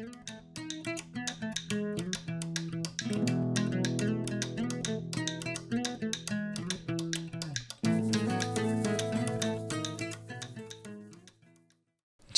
Thank you.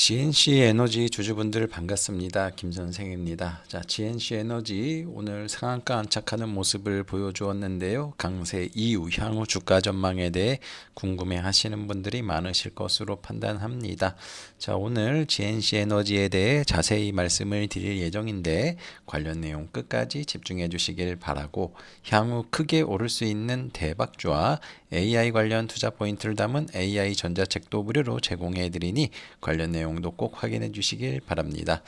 GNC 에너지 주주분들 반갑습니다. 김 선생입니다. 자, GNC 에너지 오늘 상한가 안착하는 모습을 보여주었는데요. 강세 이후 향후 주가 전망에 대해 궁금해 하시는 분들이 많으실 것으로 판단합니다. 자, 오늘 GNC 에너지에 대해 자세히 말씀을 드릴 예정인데 관련 내용 끝까지 집중해 주시길 바라고 향후 크게 오를 수 있는 대박주와 AI 관련 투자 포인트를 담은 AI 전자책도 무료로 제공해 드리니 관련 내용 도 꼭 확인해 주시길 바랍니다.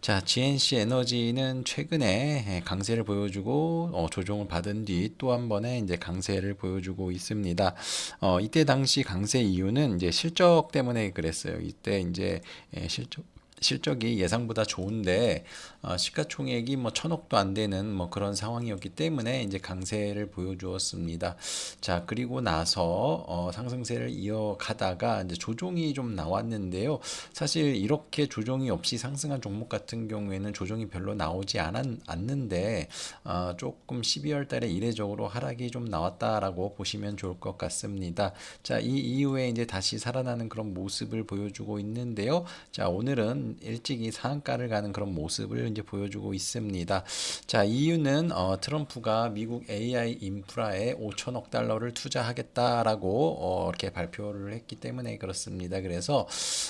자, GNC 에너지는 최근에 강세를 보여주고 어, 조정을 받은 뒤 또 한 번의 이제 강세를 보여주고 있습니다. 어, 이때 당시 강세 이유는 이제 실적 때문에 그랬어요. 이때 이제 예, 실적 실적이 예상보다 좋은데 어, 시가총액이 뭐 천억도 안 되는 뭐 그런 상황이었기 때문에 이제 강세를 보여주었습니다. 자 그리고 나서 어, 상승세를 이어가다가 이제 조정이 좀 나왔는데요. 사실 이렇게 조정이 없이 상승한 종목 같은 경우에는 조정이 별로 나오지 않았, 않는데 어, 조금 12월 달에 이례적으로 하락이 좀 나왔다라고 보시면 좋을 것 같습니다. 자 이 이후에 이제 다시 살아나는 그런 모습을 보여주고 있는데요. 자 오늘은 일찍이 상한가를 가는 그런 모습을 이제 보여주고 있습니다. 자, 이유는 어, 트럼프가 미국 AI 인프라에 5천억 달러를 투자하겠다라고 어, 이렇게 발표를 했기 때문에 그렇습니다. 그래서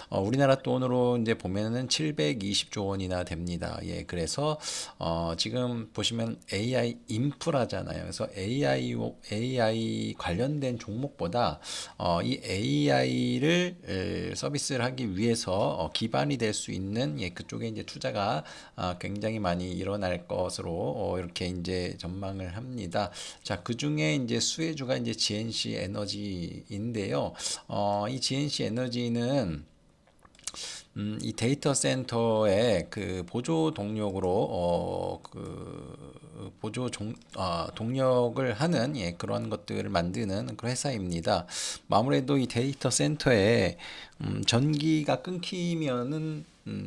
어, 우리나라 돈으로 이제 보면은 720조 원이나 됩니다. 예, 그래서 어, 지금 보시면 AI 인프라잖아요. 그래서 AI AI 관련된 종목보다 어, 이 AI를 에, 서비스를 하기 위해서 어, 기반이 될수 있는 예, 그쪽에 이제 투자가 아, 굉장히 많이 일어날 것으로 어, 이렇게 이제 전망을 합니다. 자, 그 중에 이제 수혜주가 이제 GNC 에너지인데요. 어, 이 GNC 에너지는 음, 이 데이터 센터의 그 보조 동력으로 어, 그 보조 종, 아, 동력을 하는 예, 그런 것들을 만드는 그런 회사입니다. 뭐 아무래도 이 데이터 센터에 음, 전기가 끊기면은 음,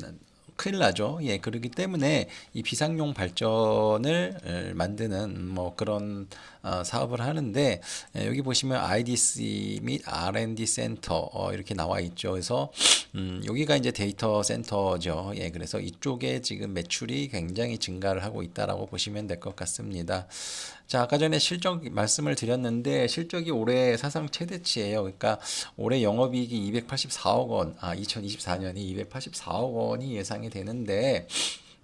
큰일 나죠. 예, 그렇기 때문에 이 비상용 발전을 만드는 뭐 그런 어, 사업을 하는데 예, 여기 보시면 IDC 및 R&D 센터 어, 이렇게 나와 있죠. 그래서 음, 여기가 이제 데이터 센터죠. 예, 그래서 이쪽에 지금 매출이 굉장히 증가를 하고 있다라고 보시면 될 것 같습니다. 자, 아까 전에 실적 말씀을 드렸는데 실적이 올해 사상 최대치예요. 그러니까 올해 영업이익이 284억 원, 아 2024년이 284억 원이 예상이 되는데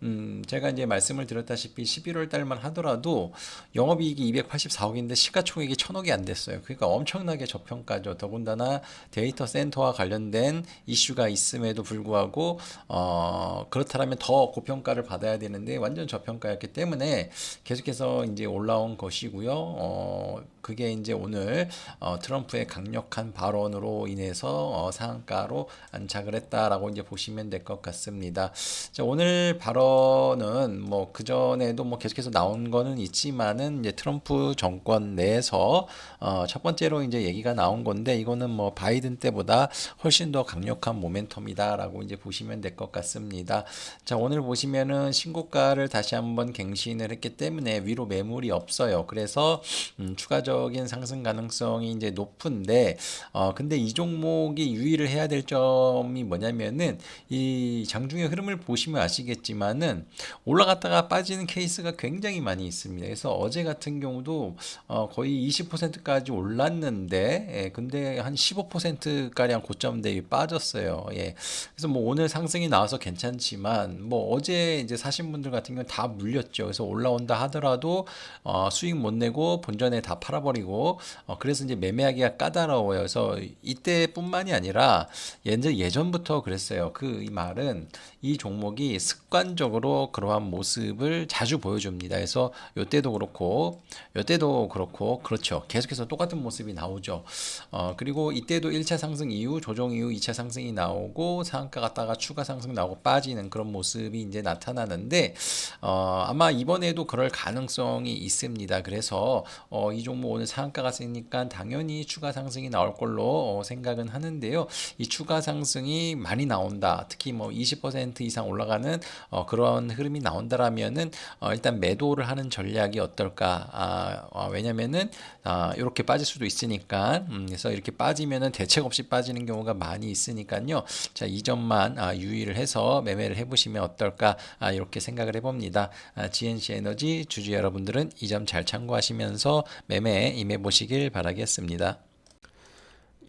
음, 제가 이제 말씀을 드렸다시피 11월 달만 하더라도 영업이익이 284억인데 시가총액이 1000억이 안 됐어요. 그러니까 엄청나게 저평가죠. 더군다나 데이터 센터와 관련된 이슈가 있음에도 불구하고 어, 그렇다면 더 고평가를 받아야 되는데 완전 저평가였기 때문에 계속해서 이제 올라온 것이고요. 어, 그게 이제 오늘 어, 트럼프의 강력한 발언으로 인해서 어, 상한가로 안착을 했다라고 이제 보시면 될 것 같습니다. 자, 오늘 발 언은 뭐 그 전에도 뭐 계속해서 나온 거는 있지만은 이제 트럼프 정권 내에서 어, 첫 번째로 이제 얘기가 나온 건데 이거는 뭐 바이든 때보다 훨씬 더 강력한 모멘텀이다라고 이제 보시면 될 것 같습니다. 자, 오늘 보시면은 신고가를 다시 한번 갱신을 했기 때문에 위로 매물이 없어요. 그래서 음, 추가적인 상승 가능성이 이제 높은데 어 근데 이 종목이 유의를 해야 될 점이 뭐냐면은 이 장중의 흐름을 보시면 아시겠지만 은 올라갔다가 빠지는 케이스가 굉장히 많이 있습니다. 그래서 어제 같은 경우도 어 거의 20%까지 올랐는데 예, 근데 한 15% 가량 고점대에 빠졌어요. 예. 그래서 뭐 오늘 상승이 나와서 괜찮지만 뭐 어제 이제 사신 분들 같은 경우는 다 물렸죠. 그래서 올라온다 하더라도 어 수익 못 내고 본전에 다 팔아버리고 어 그래서 이제 매매하기가 까다로워요. 그래서 이때뿐만이 아니라 예전 예전부터 그랬어요. 그 이 말은 이 종목이 습관적으로 그러한 모습을 자주 보여줍니다. 그래서 요때도 그렇고 요때도 그렇고 그렇죠. 계속해서 똑같은 모습이 나오죠. 어 그리고 이때도 1차 상승 이후 조정 이후 2차 상승이 나오고 상한가 갔다가 추가 상승 나오고 빠지는 그런 모습이 이제 나타나는데 어 아마 이번에도 그럴 가능성이 있습니다. 그래서 어, 이 종목 오늘 상한가 갔으니까 당연히 추가 상승이 나올 걸로 어, 생각은 하는데요. 이 추가 상승이 많이 나온다. 특히 뭐 20% 이상 올라가는 어, 그런 그런 흐름이 나온다라면은 어, 일단 매도를 하는 전략이 어떨까? 아, 아, 왜냐면은 아, 이렇게 빠질 수도 있으니까 음, 그래서 이렇게 빠지면은 대책 없이 빠지는 경우가 많이 있으니까요. 자, 이 점만 아, 유의를 해서 매매를 해보시면 어떨까? 아, 이렇게 생각을 해봅니다. 아, GNC 에너지 주주 여러분들은 이 점 잘 참고하시면서 매매에 임해 보시길 바라겠습니다.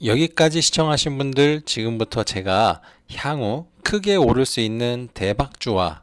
여기까지 시청하신 분들 지금부터 제가 향후 크게 오를 수 있는 대박주와